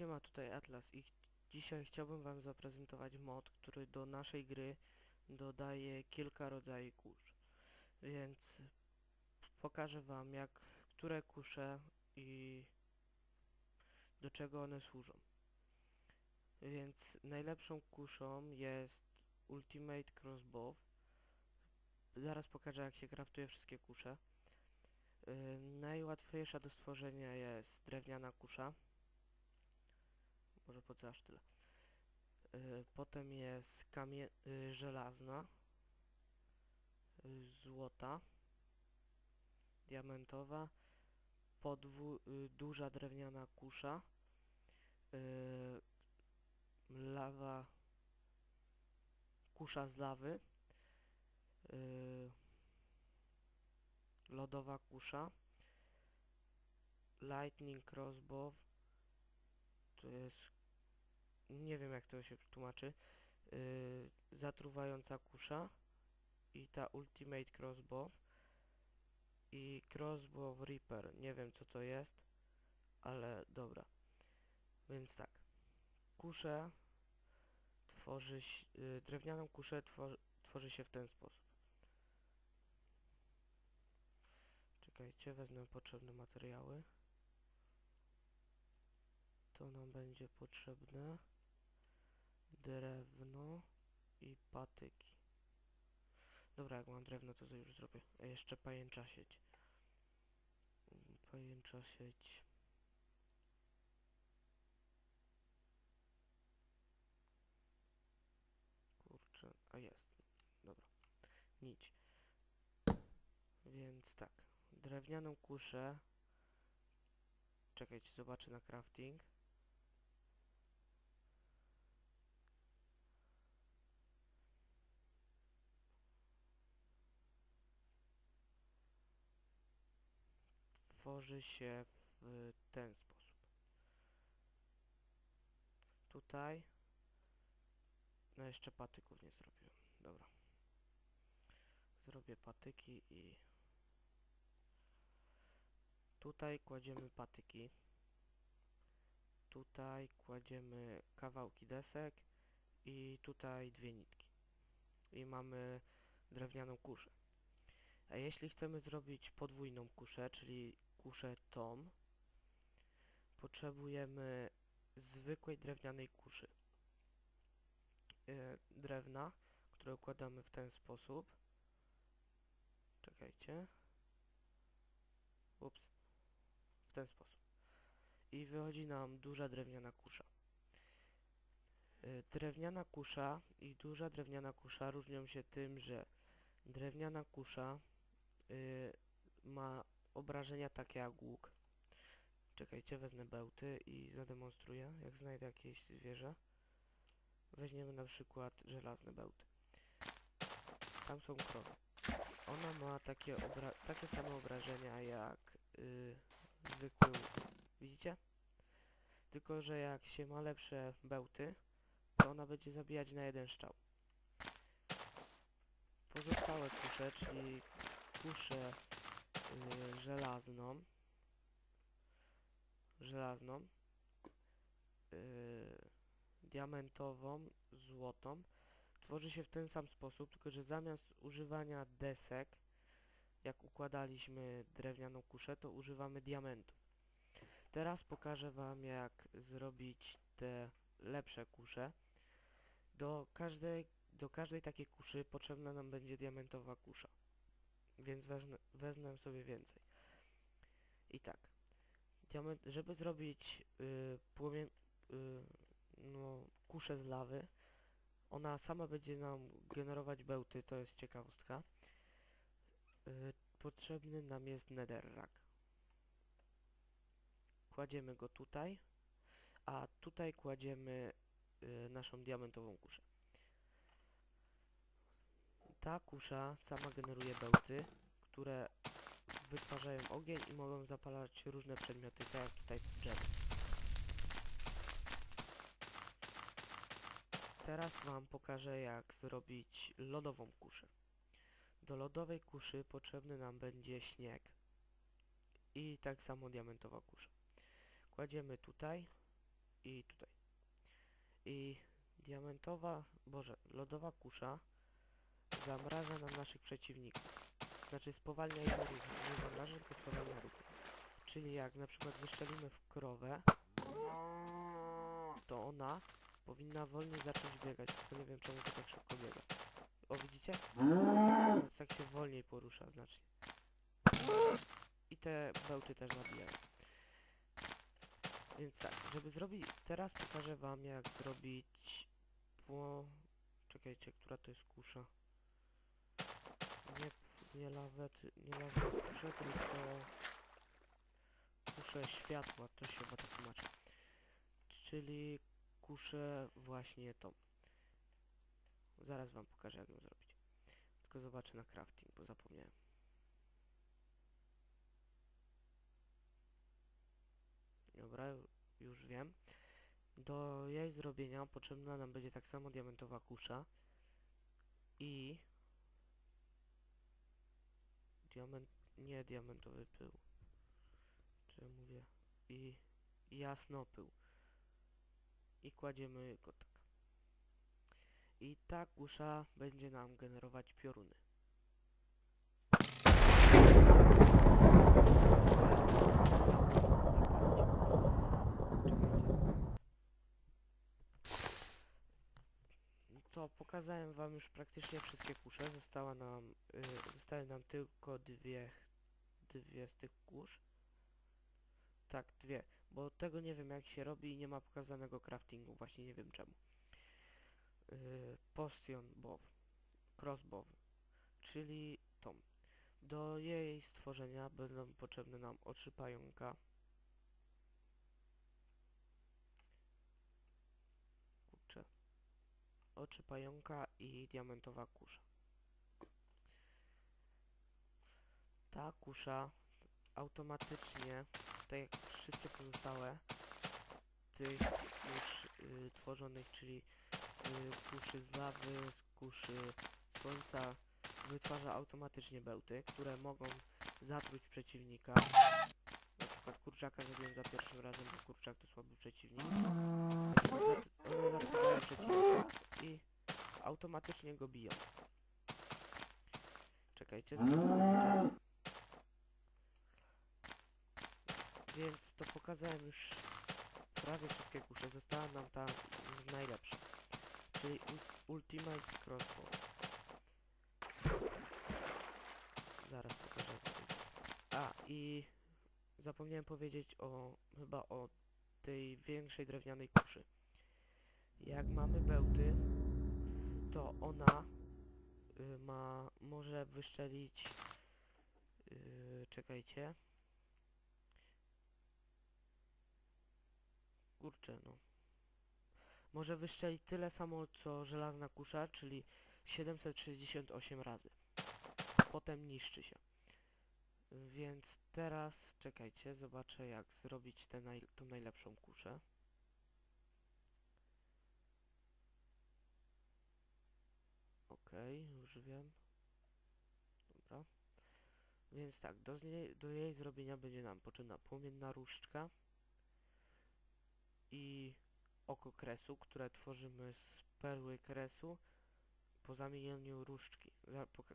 Siema, tutaj Atlas i ch- dzisiaj chciałbym wam zaprezentować mod, który do naszej gry dodaje kilka rodzajów kurz. Więc pokażę wam jak, które kusze i do czego one służą. Więc najlepszą kuszą jest Ultimate Crossbow. Zaraz pokażę jak się kraftuje wszystkie kusze. Yy, najłatwiejsza do stworzenia jest drewniana kusza. Może po aż tyle. Yy, potem jest kamie yy, żelazna, yy, złota, diamentowa, podwó yy, duża drewniana kusza, lawa, kusza z lawy, lodowa kusza, lightning crossbow, to jest, nie wiem jak to się tłumaczy, yy, zatruwająca kusza i ta ultimate crossbow i crossbow reaper, nie wiem co to jest, ale dobra, więc tak, kuszę tworzy, yy, drewnianą kuszę tworzy, tworzy się w ten sposób. Czekajcie, wezmę potrzebne materiały. To nam będzie potrzebne drewno i patyki. Dobra, jak mam drewno, to już zrobię. A jeszcze pajęcza sieć. Mm, Pajęcza sieć. Kurczę, a jest. Dobra. Nić. Więc tak. Drewnianą kuszę. Czekajcie, zobaczę na crafting. Tworzy się w ten sposób. Tutaj. No jeszcze patyków nie zrobiłem. Dobra. Zrobię patyki i Tutaj kładziemy patyki. Tutaj kładziemy kawałki desek i tutaj dwie nitki. I mamy drewnianą kuszę. A jeśli chcemy zrobić podwójną kuszę, czyli kuszę tom, potrzebujemy zwykłej drewnianej kuszy. E, drewna, które układamy w ten sposób. Czekajcie. Ups w ten sposób. I wychodzi nam duża drewniana kusza. Y, Drewniana kusza i duża drewniana kusza różnią się tym, że drewniana kusza y, ma obrażenia takie jak łuk. Czekajcie, wezmę bełty i zademonstruję, jak znajdę jakieś zwierzę. Weźmiemy na przykład żelazne bełty. Tam są krowy. Ona ma takie, takie same obrażenia jak y, zwykły łuk. Widzicie? Tylko, że jak się ma lepsze bełty, to ona będzie zabijać na jeden strzał. Pozostałe kusze, czyli kuszę y, żelazną, żelazną, y, diamentową, złotą, tworzy się w ten sam sposób, tylko że zamiast używania desek, jak układaliśmy drewnianą kuszę, to używamy diamentów. Teraz pokażę wam jak zrobić te lepsze kusze. Do każdej, do każdej takiej kuszy potrzebna nam będzie diamentowa kusza. Więc wezmę, sobie więcej. I tak. Diament, żeby zrobić y, płomie, y, no, kuszę z lawy, ona sama będzie nam generować bełty, to jest ciekawostka. Y, potrzebny nam jest netherrack. Kładziemy go tutaj, a tutaj kładziemy y, naszą diamentową kuszę. Ta kusza sama generuje bełty, które wytwarzają ogień i mogą zapalać różne przedmioty, tak jak tutaj drzewo. Teraz wam pokażę jak zrobić lodową kuszę. Do lodowej kuszy potrzebny nam będzie śnieg i tak samo diamentowa kusza. Kładziemy tutaj i tutaj. I diamentowa, boże, lodowa kusza zamraża nam naszych przeciwników. Znaczy spowalnia ich ruch. Nie zamraża, tylko spowalnia ruch. Czyli jak na przykład wyszczelimy w krowę, to ona powinna wolniej zacząć biegać. Tylko nie wiem czemu to tak szybko biega. O widzicie? Tak się wolniej porusza znacznie. I te bełty też nabijają. Więc tak, żeby zrobić... Teraz pokażę wam jak zrobić... Po... Czekajcie, która to jest kusza? Nie, lawet, nie lawet kuszę, tylko... Kuszę światła, to się chyba tak tłumaczy. Czyli kuszę właśnie tą. Zaraz wam pokażę jak ją zrobić. Tylko zobaczę na crafting, bo zapomniałem. Dobra, ju- już wiem. Do jej zrobienia potrzebna nam będzie tak samo diamentowa kusza i diament, nie diamentowy pył. Ja mówię? I jasnopył. I kładziemy go tak. I ta kusza będzie nam generować pioruny. To pokazałem wam już praktycznie wszystkie kusze. Została nam, y, zostały nam tylko dwie, dwie z tych kusz. Tak, dwie, bo tego nie wiem jak się robi i nie ma pokazanego craftingu, właśnie nie wiem czemu. Yy, Postion bow, crossbow, czyli tą. Do jej stworzenia będą potrzebne nam oczy pająka, kurczę, oczy pająka i diamentowa kusza. Ta kusza automatycznie, tak jak wszystkie pozostałe tych kusz y, tworzonych, czyli z kuszy z lawy, kuszy słońca, wytwarza automatycznie bełty, które mogą zatruć przeciwnika. Na przykład kurczaka zrobiłem za pierwszym razem, bo kurczak to słaby przeciwnik. One zat- one zatruwają przeciwnika automatycznie go biją. Czekajcie, zaraz Więc to pokazałem już prawie wszystkie kusze. Została nam ta mm, najlepsza. Czyli ul- Ultimate Crossbow. Zaraz pokażę. A i zapomniałem powiedzieć o chyba o tej większej drewnianej kuszy. Jak mamy bełty, to ona y, ma może wyszczelić y, czekajcie kurczę no może wyszczelić tyle samo co żelazna kusza, czyli 768 razy. Potem niszczy się. Więc teraz czekajcie, zobaczę jak zrobić tę naj, tą najlepszą kuszę. Okej, już wiem. Dobra. Więc tak, do, do jej zrobienia będzie nam potrzebna płomienna różdżka i oko kresu, które tworzymy z perły kresu po zamienieniu różdżki.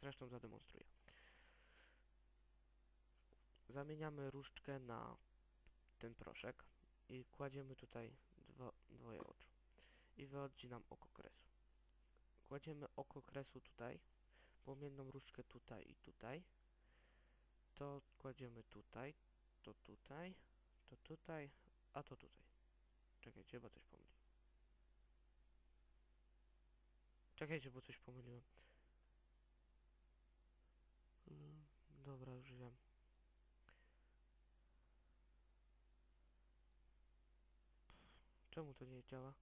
Zresztą zademonstruję. Zamieniamy różdżkę na ten proszek i kładziemy tutaj dwo, dwoje oczu. I wychodzi nam oko kresu. Kładziemy oko kresu tutaj, płomienną różdżkę tutaj i tutaj. To kładziemy tutaj, to tutaj, to tutaj, a to tutaj. Czekajcie, bo coś pomyliłem. Czekajcie, bo coś pomyliłem. Mm, Dobra, już wiem. Czemu to nie działa?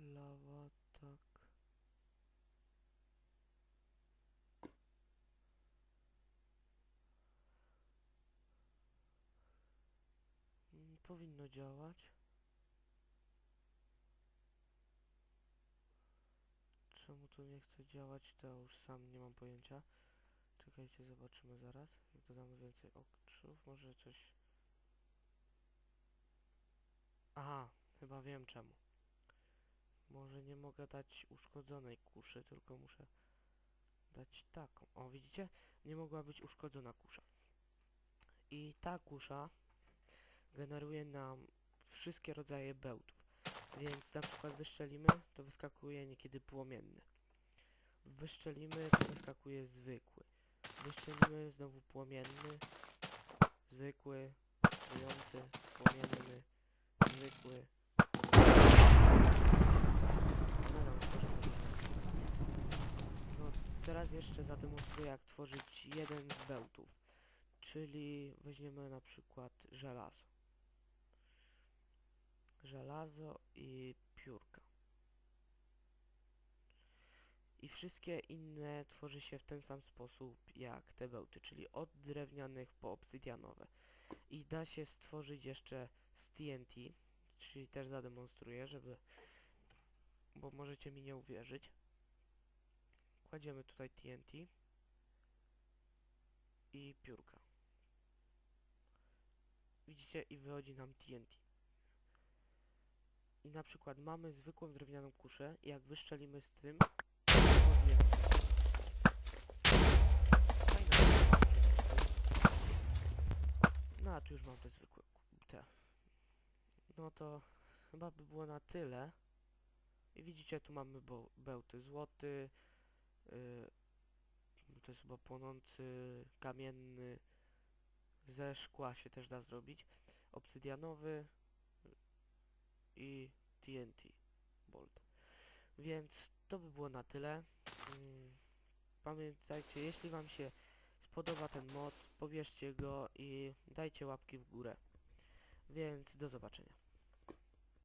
Lawa, tak. Mm, Powinno działać. Czemu to nie chce działać, to już sam nie mam pojęcia. Czekajcie, zobaczymy zaraz. Jak dodamy więcej oczów, może coś... Aha, chyba wiem czemu. Może nie mogę dać uszkodzonej kuszy, tylko muszę dać taką. O, widzicie? Nie mogła być uszkodzona kusza. I ta kusza generuje nam wszystkie rodzaje bełtów. Więc na przykład wyszczelimy, to wyskakuje niekiedy płomienny. Wyszczelimy, to wyskakuje zwykły. Wyszczelimy, znowu płomienny, zwykły, płomienny, zwykły. No, no, może może. No, teraz jeszcze zademonstruję, jak tworzyć jeden z bełtów. Czyli weźmiemy na przykład żelazo. Żelazo i piórka. I wszystkie inne tworzy się w ten sam sposób jak te bełty, czyli od drewnianych po obsydianowe. I da się stworzyć jeszcze z TNT, czyli też zademonstruję, żeby... bo możecie mi nie uwierzyć. Kładziemy tutaj TNT i piórka. Widzicie i wychodzi nam TNT. I na przykład mamy zwykłą drewnianą kuszę i jak wyszczelimy z tym, No a tu już mam te zwykłe te. No to chyba by było na tyle. I widzicie tu mamy bełty złoty, yy, to jest chyba płonący, kamienny, ze szkła się też da zrobić, obsydianowy i TNT bolt. Więc to by było na tyle. Mm, Pamiętajcie, jeśli wam się spodoba ten mod, pobierzcie go i dajcie łapki w górę. Więc do zobaczenia.